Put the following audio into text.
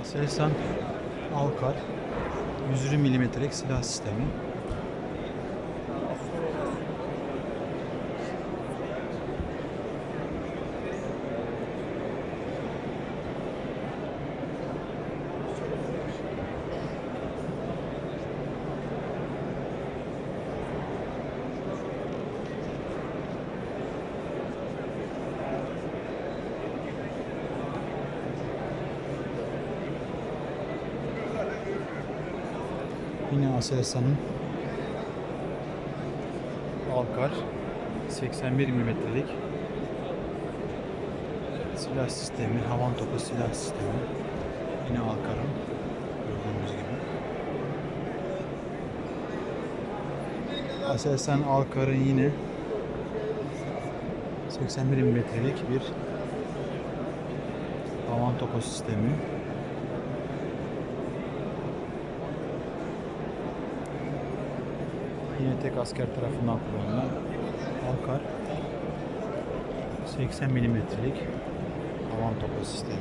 Aselsan Alkar 120 milimetrelik silah sistemi. Yine Aselsan'ın Alkar 81 milimetrelik silah sistemi, havan topu silah sistemi. Yine Alkar'ın gördüğünüz gibi. Aselsan Alkar'ın yine 81 milimetrelik bir havan topu sistemi. Yine tek asker tarafından kullanılan Alkar 80 milimetrelik havan topu sistemi.